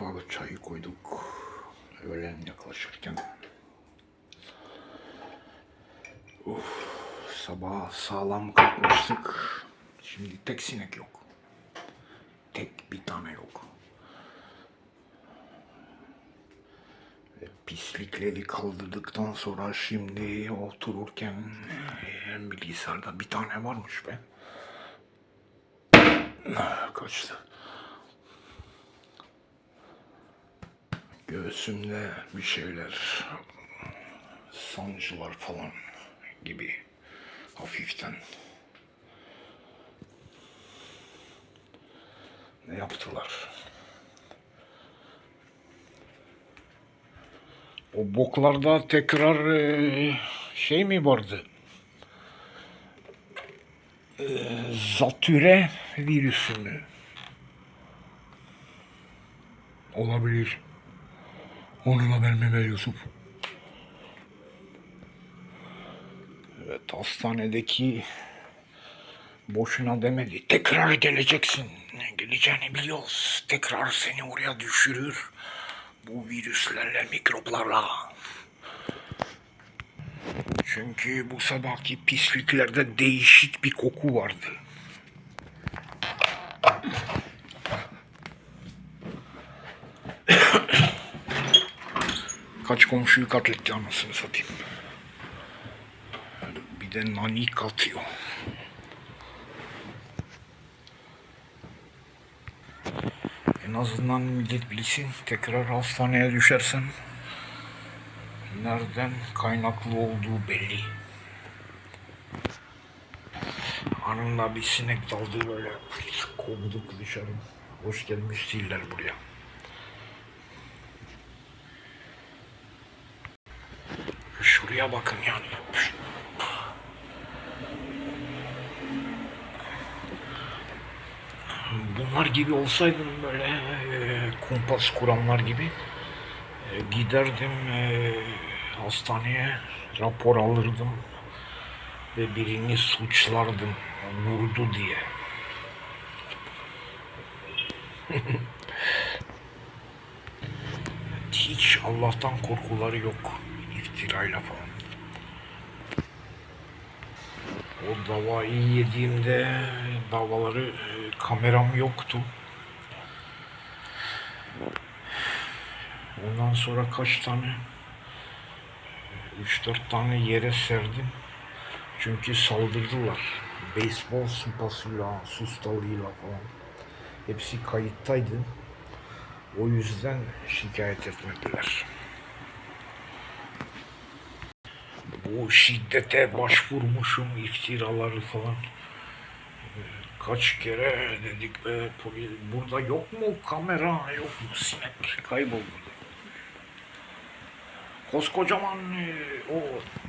Mutfağa çayı koyduk. Öğlen yaklaşırken. Uf, sabah sağlam kalkmıştık. Şimdi tek sinek yok. Tek bir tane yok. Pislikleri kaldırdıktan sonra şimdi otururken e, bilgisayarda bir tane varmış be. Kaçtı. Göğsümde bir şeyler, sancılar falan gibi hafiften. Ne yaptılar? O boklarda tekrar e, şey mi vardı? E, zatüre virüsü mü? Olabilir. Onun haberini ver Yusuf. Evet hastanedeki boşuna demedi. Tekrar geleceksin. Geleceğini biliyoruz. Tekrar seni oraya düşürür. Bu virüslerle, mikroplarla. Çünkü bu sabahki pisliklerde değişik bir koku vardı. Kaç komşuyu katletti anasını satayım. Bir de nanik atıyor. En azından millet bilsin. Tekrar hastaneye düşersem nereden kaynaklı olduğu belli. Anında bir sinek daldı böyle kovduk dışarı. Hoş gelmiş değiller buraya. Şuraya bakın yani. Bunlar gibi olsaydım böyle e, kumpas kuranlar gibi e, giderdim e, hastaneye rapor alırdım ve birini suçlardım vurdu diye. Hiç Allah'tan korkuları yok iftirayla falan. O davayı yediğimde davaları e, kameram yoktu. Ondan sonra kaç tane 3-4 tane yere serdim. Çünkü saldırdılar. Beyzbol sopasıyla, sustalıyla falan. Hepsi kayıttaydı. O yüzden şikayet etmediler. Bu şiddete başvurmuşum, iftiraları falan. Ee, Kaç kere dedik be polis, burada yok mu kamera, yok mu sinek, kayboldu. Koskocaman e, o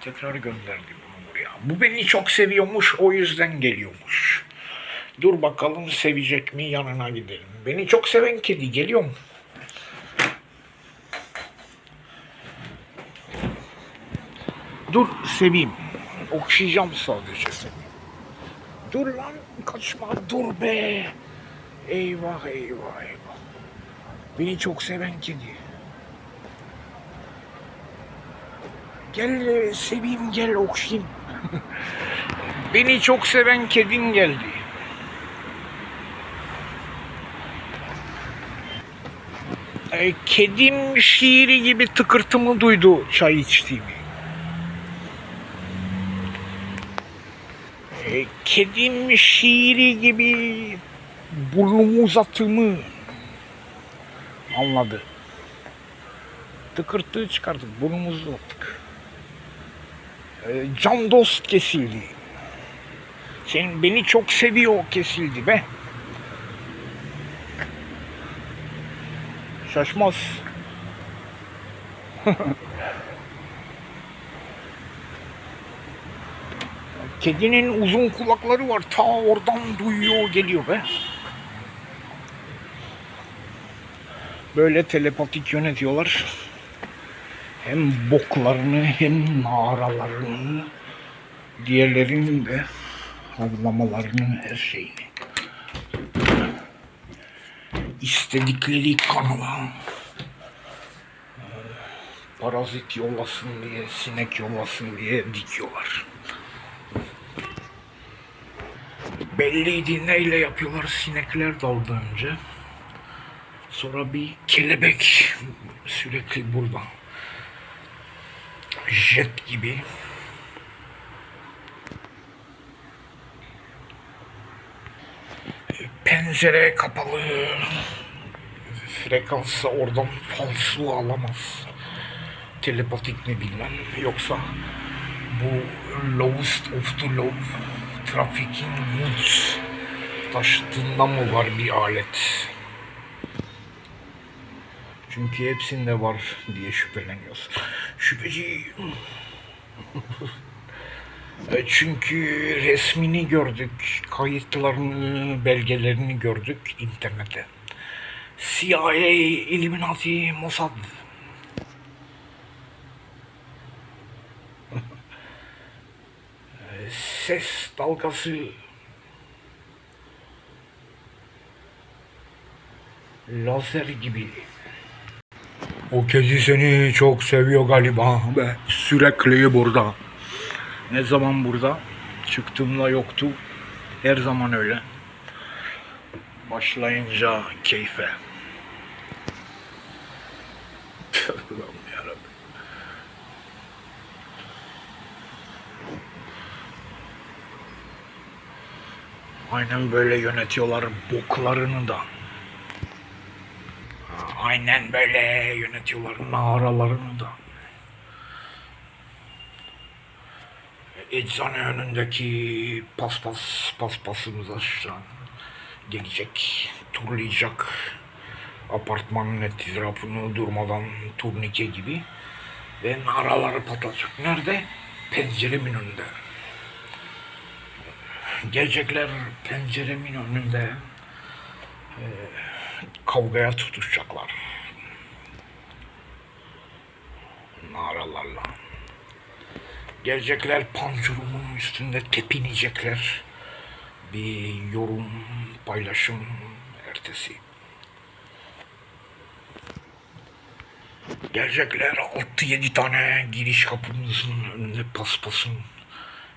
tekrar gönderdi bunu buraya. Bu beni çok seviyormuş, o yüzden geliyormuş. Dur bakalım sevecek mi yanına gidelim. Beni çok seven kedi geliyor mu? Dur seveyim. Okşayacağım sadece seni. Dur lan kaçma dur be. Eyvah eyvah eyvah. Beni çok seven kedi. Gel seveyim gel okşayayım. Beni çok seven kedin geldi. E, kedim şiiri gibi tıkırtımı duydu çay içtiğimi. E, kedim şiiri gibi burnumu uzattığımı anladı. Tıkırtığı çıkardık, burnumuzu uzattık. E, can dost kesildi. Sen beni çok seviyor kesildi be. Şaşmaz. Kedinin uzun kulakları var. Ta oradan duyuyor geliyor be. Böyle telepatik yönetiyorlar. Hem boklarını hem mağaralarını diğerlerinin de havlamalarını her şeyini. İst istedikleri kanala parazit yollasın diye, sinek yollasın diye dikiyorlar. Belliydi neyle yapıyorlar sinekler daldı önce. Sonra bir kelebek sürekli burada. Jet gibi. Pencere kapalı. Frekansı oradan falso alamaz. Telepatik mi bilmem. Yoksa bu lowest of the low trafficking goods taşıtında mı var bir alet? Çünkü hepsinde var diye şüpheleniyoruz. Şüpheci Çünkü resmini gördük, kayıtlarını, belgelerini gördük internette. CIA, Illuminati, Mossad. E, Ses dalgası lazer gibi. O kedi seni çok seviyor galiba be. Sürekli burada. Ne zaman burada? Çıktığımda yoktu. Her zaman öyle. Başlayınca keyfe. Aynen böyle yönetiyorlar boklarını da. Aynen böyle yönetiyorlar mağaralarını da. Eczane önündeki paspas paspasımıza şu an gelecek, turlayacak apartmanın etrafını durmadan turnike gibi ve naraları patlatacak. Nerede? Penceremin önünde. Gelecekler penceremin önünde e, kavgaya tutuşacaklar. Naralarla. Gelecekler pancurumun üstünde tepinecekler. Bir yorum, paylaşım ertesi. Gelecekler 6-7 tane giriş kapımızın önünde paspasın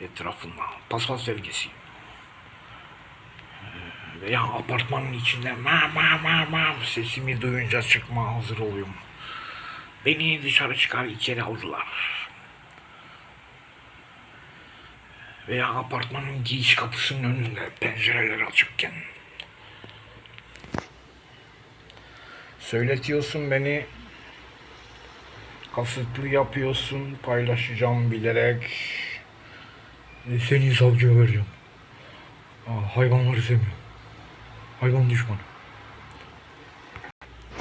etrafında. Paspas belgesi. Veya apartmanın içinde ma ma ma ma sesimi duyunca çıkma hazır oluyorum. Beni dışarı çıkar içeri aldılar. veya apartmanın giriş kapısının önünde pencereler açıkken. Söyletiyorsun beni, kasıtlı yapıyorsun, paylaşacağım bilerek. E, Seni savcıya vereceğim. Hayvanları sevmiyorum. Hayvan düşmanı.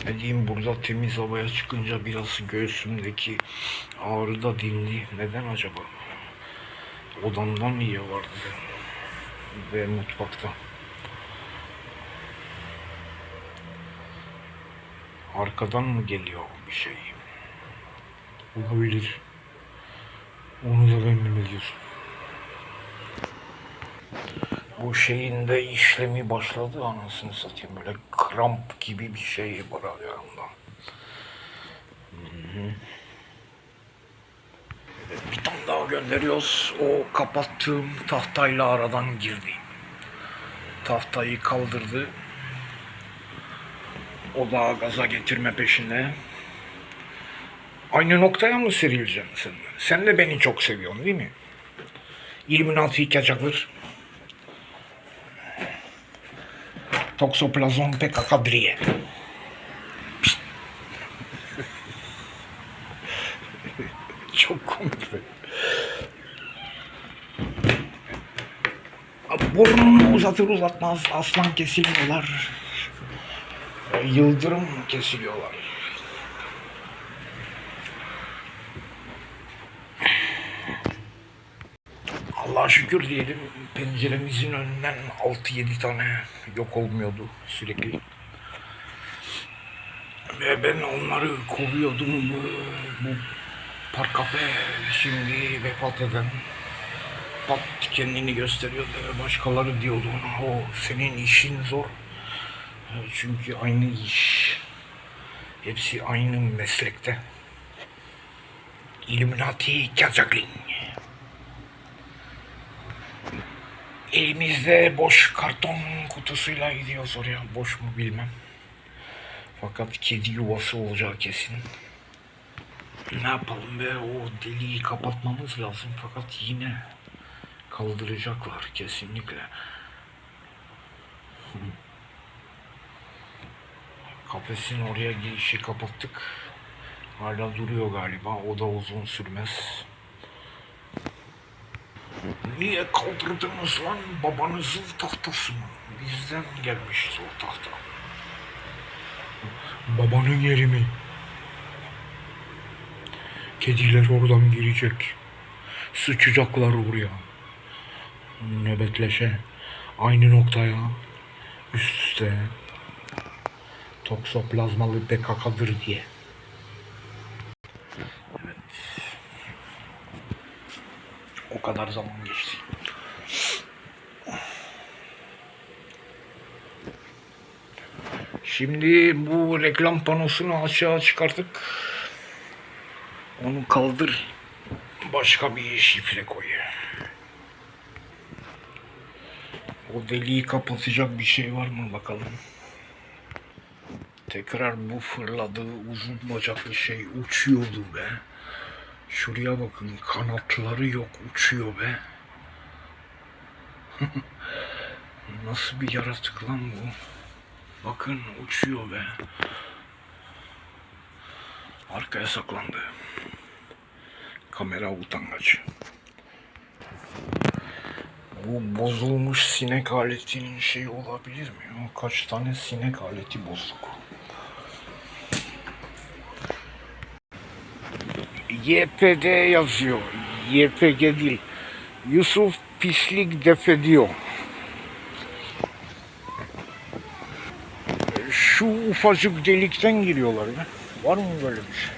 Ne diyeyim burada temiz havaya çıkınca biraz göğsümdeki ağrı da dindi. Neden acaba? odamdan iyi vardı ve mutfakta. Arkadan mı geliyor bir şey? Olabilir. Onu da ben biliyorsun. Bu şeyin de işlemi başladı anasını satayım böyle kramp gibi bir şey var ayağımda. Bir tane daha gönderiyoruz. O kapattığım tahtayla aradan girdi. Tahtayı kaldırdı. O da gaza getirme peşinde. Aynı noktaya mı serileceksin sen? Sen de beni çok seviyorsun değil mi? Illuminati kaçaklar. Toxoplasma pkk Çok komik be. Burnunu uzatır uzatmaz aslan kesiliyorlar. Yıldırım kesiliyorlar. Allah'a şükür diyelim penceremizin önünden 6-7 tane yok olmuyordu sürekli. Ve ben onları kovuyordum. Bu, bu park kafe şimdi vefat eden pat kendini gösteriyordu başkaları diyordu ona o senin işin zor. Çünkü aynı iş. Hepsi aynı meslekte. Illuminati Kazakling. Elimizde boş karton kutusuyla gidiyoruz oraya. Boş mu bilmem. Fakat kedi yuvası olacağı kesin. Ne yapalım be o deliği kapatmamız lazım fakat yine kaldıracaklar kesinlikle. Kafesin oraya girişi kapattık. Hala duruyor galiba. O da uzun sürmez. Niye kaldırdınız lan babanızın tahtası mı? Bizden gelmişti o tahta. Babanın yeri mi? Kediler oradan girecek. Sıçacaklar oraya. Nöbetleşe. Aynı noktaya. Üst üste. Toksoplazmalı PKK'dır diye. Evet. O kadar zaman geçti. Şimdi bu reklam panosunu aşağı çıkarttık. Onu kaldır. Başka bir şifre koy. O deliği kapatacak bir şey var mı bakalım. Tekrar bu fırladığı uzun bacaklı şey uçuyordu be. Şuraya bakın kanatları yok uçuyor be. Nasıl bir yaratık lan bu? Bakın uçuyor be. Arkaya saklandı. Kamera utangaç. Bu bozulmuş sinek aletinin şeyi olabilir mi? Kaç tane sinek aleti bozduk. YPD yazıyor. YPG değil. Yusuf pislik defediyor. Şu ufacık delikten giriyorlar be. Var mı böyle bir şey?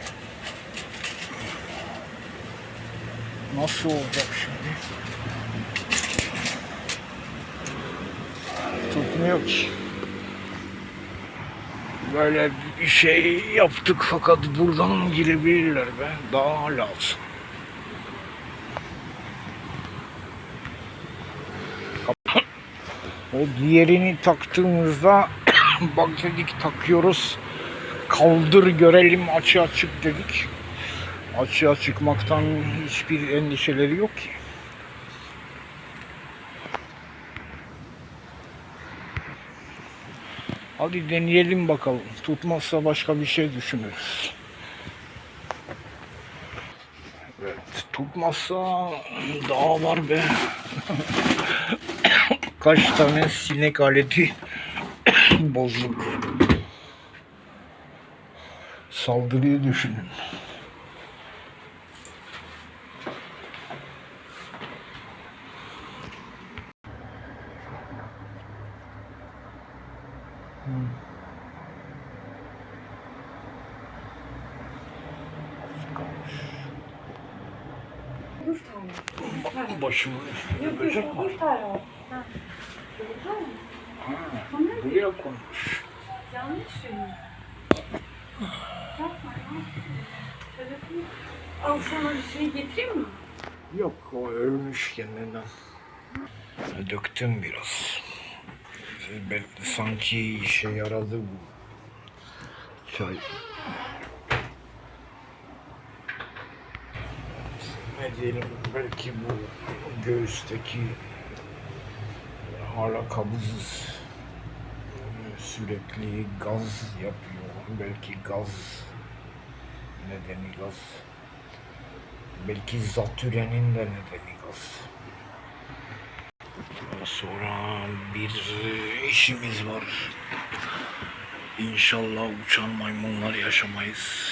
Nasıl olacak şimdi? Tutmuyor ki. Böyle bir şey yaptık fakat buradan girebilirler be. Daha lazım. O diğerini taktığımızda bak dedik takıyoruz. Kaldır görelim açığa çık dedik. Açığa çıkmaktan hiçbir endişeleri yok ki. Hadi deneyelim bakalım. Tutmazsa başka bir şey düşünürüz. Evet, tutmazsa daha var be. Kaç tane sinek aleti bozduk. Saldırıyı düşünün. Başımın yok böcek var. dokuz tane. Ha. Ha, buraya konmuş. Yanlış şey. Yapma ya. Telefonu. Al sana bir şey getireyim mi? Yok o ölmüş kendinden. Döktüm biraz. Ben, sanki işe yaradı bu. Çay. Ne diyelim belki bu göğüsteki hala kabızız. Sürekli gaz yapıyor. Belki gaz nedeni gaz. Belki zatürenin de nedeni gaz. Sonra bir işimiz var. İnşallah uçan maymunlar yaşamayız.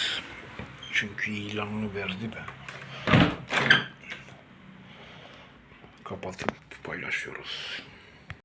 Çünkü ilanını verdi de. Kapatıp paylaşıyoruz.